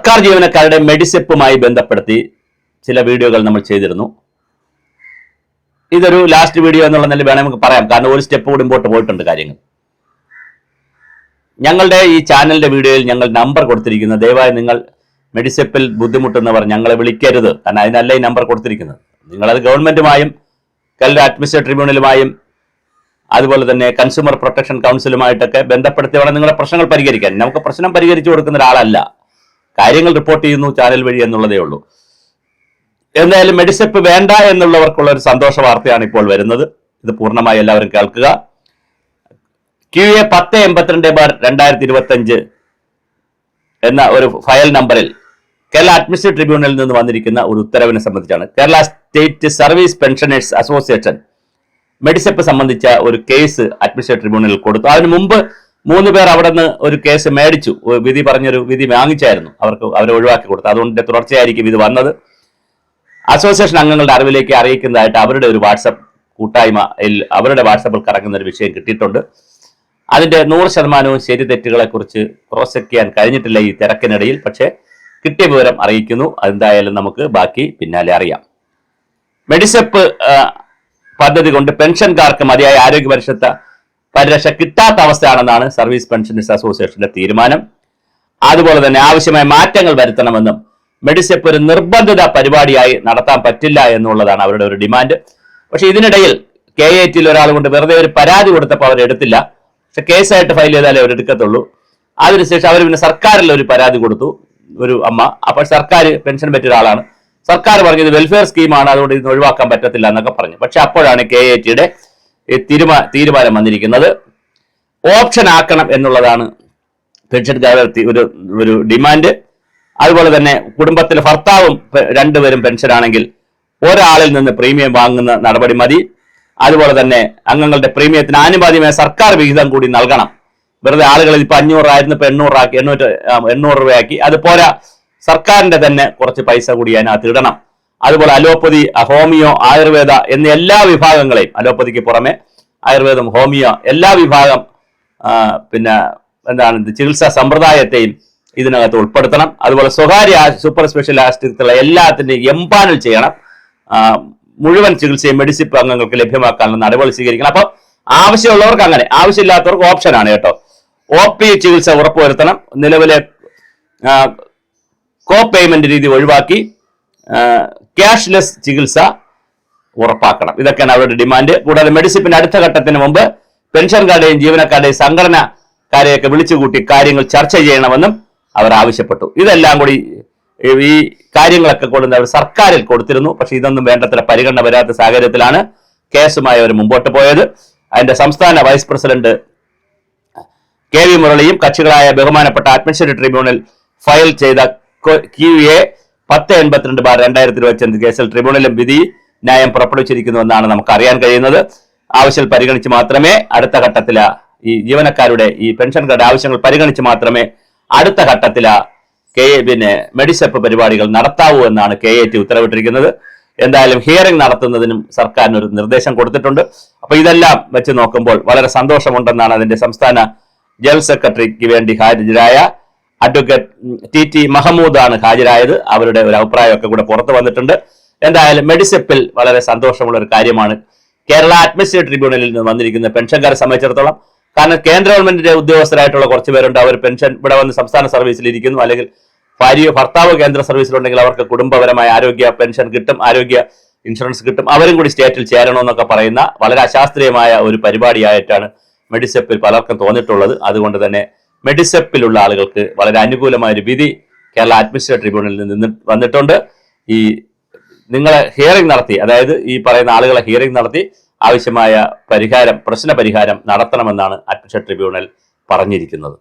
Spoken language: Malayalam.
സർക്കാർ ജീവനക്കാരുടെ മെഡിസെപ്പുമായി ബന്ധപ്പെടുത്തി ചില വീഡിയോകൾ നമ്മൾ ചെയ്തിരുന്നു. ഇതൊരു ലാസ്റ്റ് വീഡിയോ എന്നുള്ള നില വേണമെങ്കിൽ നമുക്ക് പറയാം. കാരണം ഒരു സ്റ്റെപ്പ് കൂടി മുമ്പോട്ട് പോയിട്ടുണ്ട് കാര്യങ്ങൾ. ഞങ്ങളുടെ ഈ ചാനലിന്റെ വീഡിയോയിൽ ഞങ്ങൾ നമ്പർ കൊടുത്തിരിക്കുന്നത് ദയവായി നിങ്ങൾ മെഡിസെപ്പിൽ ബുദ്ധിമുട്ടുന്നവർ ഞങ്ങളെ വിളിക്കരുത്. കാരണം അതിനല്ല ഈ നമ്പർ കൊടുത്തിരിക്കുന്നത്. നിങ്ങളത് ഗവൺമെന്റുമായും കേരള അഡ്മിനിസ്ട്രേറ്റീവ് ട്രിബ്യൂണലുമായും അതുപോലെ തന്നെ കൺസ്യൂമർ പ്രൊട്ടക്ഷൻ കൗൺസിലുമായിട്ടൊക്കെ ബന്ധപ്പെടുത്തി വേണം നിങ്ങളുടെ പ്രശ്നങ്ങൾ പരിഹരിക്കാൻ. നമുക്ക് പ്രശ്നം പരിഹരിച്ചു കൊടുക്കുന്ന ഒരാളല്ല. കാര്യങ്ങൾ റിപ്പോർട്ട് ചെയ്യുന്നു ചാനൽ വഴി എന്നുള്ളതേ ഉള്ളൂ. എന്തായാലും മെഡിസെപ്പ് വേണ്ട എന്നുള്ളവർക്കുള്ള ഒരു സന്തോഷ വാർത്തയാണ് ഇപ്പോൾ വരുന്നത്. ഇത് പൂർണമായി എല്ലാവരും കേൾക്കുക. ക്യു എ പത്ത് എൺപത്തിരണ്ട് ബാർ രണ്ടായിരത്തി ഇരുപത്തി അഞ്ച് എന്ന ഒരു ഫയൽ നമ്പറിൽ കേരള അഡ്മിനിസ്ട്രേറ്റീവ് ട്രിബ്യൂണലിൽ നിന്ന് വന്നിരിക്കുന്ന ഒരു ഉത്തരവിനെ സംബന്ധിച്ചാണ്. Kerala state service pensioners association Medisep സംബന്ധിച്ച ഒരു കേസ് അഡ്മിനിസ്ട്രേറ്റീവ് ട്രിബ്യൂണലിൽ കൊടുത്തു. അതിനു മുമ്പ് മൂന്ന് പേർ അവിടെ നിന്ന് ഒരു കേസ് മേടിച്ചു. വിധി പറഞ്ഞൊരു വിധി വാങ്ങിച്ചായിരുന്നു. അവർക്ക് അവരെ ഒഴിവാക്കി കൊടുത്തു. അതുകൊണ്ട് തുടർച്ചയായിരിക്കും ഇത് വന്നത്. അസോസിയേഷൻ അംഗങ്ങളുടെ അറിവിലേക്ക് അറിയിക്കുന്നതായിട്ട് അവരുടെ ഒരു വാട്സപ്പ് കൂട്ടായ്മയിൽ അവരുടെ വാട്സപ്പിൽ കറങ്ങുന്ന ഒരു വിഷയം കിട്ടിയിട്ടുണ്ട്. അതിന്റെ നൂറ് ശതമാനവും ശരി തെറ്റുകളെ കുറിച്ച് ക്രോസ് ചെക്ക് ചെയ്യാൻ കഴിഞ്ഞിട്ടില്ല ഈ തിരക്കിനിടയിൽ. പക്ഷേ കിട്ടിയ വിവരം അറിയിക്കുന്നു. അതെന്തായാലും നമുക്ക് ബാക്കി പിന്നാലെ അറിയാം. മെഡിസെപ്പ് പദ്ധതി കൊണ്ട് പെൻഷൻകാർക്ക് മതിയായ ആരോഗ്യ പരിരക്ഷ പരിരക്ഷ കിട്ടാത്ത അവസ്ഥയാണെന്നാണ് സർവീസ് പെൻഷനേഴ്സ് അസോസിയേഷന്റെ തീരുമാനം. അതുപോലെ തന്നെ ആവശ്യമായ മാറ്റങ്ങൾ വരുത്തണമെന്നും മെഡിസെപ്പ് ഒരു നിർബന്ധിത പരിപാടിയായി നടത്താൻ പറ്റില്ല എന്നുള്ളതാണ് അവരുടെ ഒരു ഡിമാൻഡ്. പക്ഷെ ഇതിനിടയിൽ കെ ഐ ടിയിൽ ഒരാൾ കൊണ്ട് വെറുതെ ഒരു പരാതി കൊടുത്തപ്പോൾ അവർ എടുത്തില്ല. പക്ഷെ കേസായിട്ട് ഫയൽ ചെയ്താലേ അവർ എടുക്കത്തുള്ളൂ. അതിനുശേഷം അവർ പിന്നെ സർക്കാരിൽ ഒരു പരാതി കൊടുത്തു ഒരു അമ്മ. അപ്പോൾ സർക്കാർ പെൻഷൻ പറ്റിയ ഒരാളാണ്. സർക്കാർ പറഞ്ഞത് വെൽഫെയർ സ്കീമാണ് അതുകൊണ്ട് ഇത് ഒഴിവാക്കാൻ പറ്റത്തില്ല എന്നൊക്കെ പറഞ്ഞു. പക്ഷെ അപ്പോഴാണ് കെ ഐ ടിയുടെ തീരുമാനം വന്നിരിക്കുന്നത്. ഓപ്ഷൻ ആക്കണം എന്നുള്ളതാണ് പെൻഷൻ തി- ഒരു ഒരു ഡിമാൻഡ് അതുപോലെ തന്നെ കുടുംബത്തിലെ ഭർത്താവും രണ്ടുപേരും പെൻഷനാണെങ്കിൽ ഒരാളിൽ നിന്ന് പ്രീമിയം വാങ്ങുന്ന നടപടി മതി. അതുപോലെ തന്നെ അംഗങ്ങളുടെ പ്രീമിയത്തിന് ആനുപാതികമായ സർക്കാർ വിഹിതം കൂടി നൽകണം. വെറുതെ ആളുകൾ ഇപ്പൊ അഞ്ഞൂറായിരുന്നു ഇപ്പൊ എണ്ണൂറാക്കി എണ്ണൂറ്റി എണ്ണൂറ് രൂപയാക്കി. അത് പോരാ. സർക്കാരിന്റെ തന്നെ കുറച്ച് പൈസ കൂടി അതിനകത്ത് ഇടണം. അതുപോലെ അലോപ്പതി ഹോമിയോ ആയുർവേദ എന്നീ എല്ലാ വിഭാഗങ്ങളെയും അലോപ്പതിക്ക് പുറമെ ആയുർവേദം ഹോമിയോ എല്ലാ വിഭാഗം പിന്നെ എന്താണ് ചികിത്സാ സമ്പ്രദായത്തെയും ഇതിനകത്ത് ഉൾപ്പെടുത്തണം. അതുപോലെ സ്വകാര്യ സൂപ്പർ സ്പെഷ്യൽ ആശുപത്രികളെ എല്ലാത്തിന്റെയും എംപാനൽ ചെയ്യണം. മുഴുവൻ ചികിത്സയും മെഡിസിപ്പ് അംഗങ്ങൾക്ക് ലഭ്യമാക്കാനുള്ള നടപടി സ്വീകരിക്കണം. അപ്പൊ ആവശ്യമുള്ളവർക്ക് അങ്ങനെ ആവശ്യമില്ലാത്തവർക്ക് ഓപ്ഷനാണ് കേട്ടോ. ഒ പി ചികിത്സ ഉറപ്പുവരുത്തണം. നിലവിലെ കോ പേയ്മെന്റ് രീതി ഒഴിവാക്കി ക്യാഷ്ലെസ് ചികിത്സ ഉറപ്പാക്കണം. ഇതൊക്കെയാണ് അവരുടെ ഡിമാൻഡ്. കൂടാതെ മെഡിസിപ്പിന്റെ അടുത്ത ഘട്ടത്തിന് മുമ്പ് പെൻഷൻകാരുടെയും ജീവനക്കാരുടെയും സംഘടനക്കാരെയൊക്കെ വിളിച്ചുകൂട്ടി കാര്യങ്ങൾ ചർച്ച ചെയ്യണമെന്നും അവർ ആവശ്യപ്പെട്ടു. ഇതെല്ലാം കൂടി ഈ- കാര്യങ്ങളൊക്കെ കൊടുത്ത് അവർ സർക്കാരിൽ കൊടുത്തിരുന്നു. പക്ഷെ ഇതൊന്നും വേണ്ടത്ര പരിഗണന വരാത്ത സാഹചര്യത്തിലാണ് കേസുമായി അവർ മുമ്പോട്ട് പോയത്. അതിന്റെ സംസ്ഥാന വൈസ് പ്രസിഡന്റ് കെ വി മുരളിയും കക്ഷികളായ ബഹുമാനപ്പെട്ട അഡ്മിനിസ്ട്രേറ്റീവ് ട്രിബ്യൂണൽ ഫയൽ ചെയ്ത ക്യു എ പത്ത് എൺപത്തിരണ്ട് ബാർ രണ്ടായിരത്തി ഇരുപത്തിയഞ്ച് കേസിൽ ട്രിബ്യൂണലും വിധി ന്യായം പുറപ്പെടുവിച്ചിരിക്കുന്നുവെന്നാണ് നമുക്ക് അറിയാൻ കഴിയുന്നത്. ആവശ്യം പരിഗണിച്ച് മാത്രമേ അടുത്ത ഘട്ടത്തില ഈ ജീവനക്കാരുടെ ഈ പെൻഷൻകാരുടെ ആവശ്യങ്ങൾ പരിഗണിച്ച് മാത്രമേ അടുത്ത ഘട്ടത്തില കെ പിന്നെ മെഡിസെപ്പ് പരിപാടികൾ നടത്താവൂ എന്നാണ് കെ എ ടി ഉത്തരവിട്ടിരിക്കുന്നത്. എന്തായാലും ഹിയറിംഗ് നടത്തുന്നതിനും സർക്കാരിന് ഒരു നിർദ്ദേശം കൊടുത്തിട്ടുണ്ട്. അപ്പൊ ഇതെല്ലാം വെച്ച് നോക്കുമ്പോൾ വളരെ സന്തോഷമുണ്ടെന്നാണ് അതിന്റെ സംസ്ഥാന ജനറൽ സെക്രട്ടറിക്ക് വേണ്ടി ഹാജരായ അഡ്വക്കേറ്റ് ടി ടി മഹമ്മൂദാണ് ഹാജരായത്. അവരുടെ ഒരു അഭിപ്രായമൊക്കെ കൂടെ പുറത്തു വന്നിട്ടുണ്ട്. എന്തായാലും മെഡിസെപ്പിൽ വളരെ സന്തോഷമുള്ള ഒരു കാര്യമാണ്. കേരള അഡ്മിനിസ്ട്രേറ്റീവ് ട്രിബ്യൂണലിൽ നിന്ന് വന്നിരിക്കുന്ന പെൻഷൻകാരെ സംബന്ധിച്ചിടത്തോളം കാരണം കേന്ദ്ര ഗവൺമെന്റിന്റെ ഉദ്യോഗസ്ഥരായിട്ടുള്ള കുറച്ച് പേരുണ്ട്. അവർ പെൻഷൻ ഇവിടെ വന്ന് സംസ്ഥാന സർവീസിൽ ഇരിക്കുന്നു. അല്ലെങ്കിൽ ഭാര്യയോ ഭർത്താവോ കേന്ദ്ര സർവീസിലുണ്ടെങ്കിൽ അവർക്ക് കുടുംബപരമായ ആരോഗ്യ പെൻഷൻ കിട്ടും ആരോഗ്യ ഇൻഷുറൻസ് കിട്ടും. അവരും കൂടി സ്റ്റേറ്റിൽ ചേരണമെന്നൊക്കെ പറയുന്ന വളരെ അശാസ്ത്രീയമായ ഒരു പരിപാടിയായിട്ടാണ് മെഡിസെപ്പിൽ പലർക്കും തോന്നിയിട്ടുള്ളത്. അതുകൊണ്ട് തന്നെ മെഡിസെപ്പിലുള്ള ആളുകൾക്ക് വളരെ അനുകൂലമായ ഒരു വിധി കേരള അഡ്മിനിസ്ട്രേറ്റീവ് ട്രിബ്യൂണലിൽ നിന്ന് വന്നിട്ടുണ്ട്. ഈ നിങ്ങളെ ഹിയറിംഗ് നടത്തി അതായത് ഈ പറയുന്ന ആളുകളെ ഹിയറിംഗ് നടത്തി ആവശ്യമായ പരിഹാരം പ്രശ്ന പരിഹാരം നടത്തണമെന്നാണ് അഡ്മിനിസ്ട്രേറ്റീവ് ട്രിബ്യൂണൽ പറഞ്ഞിരിക്കുന്നത്.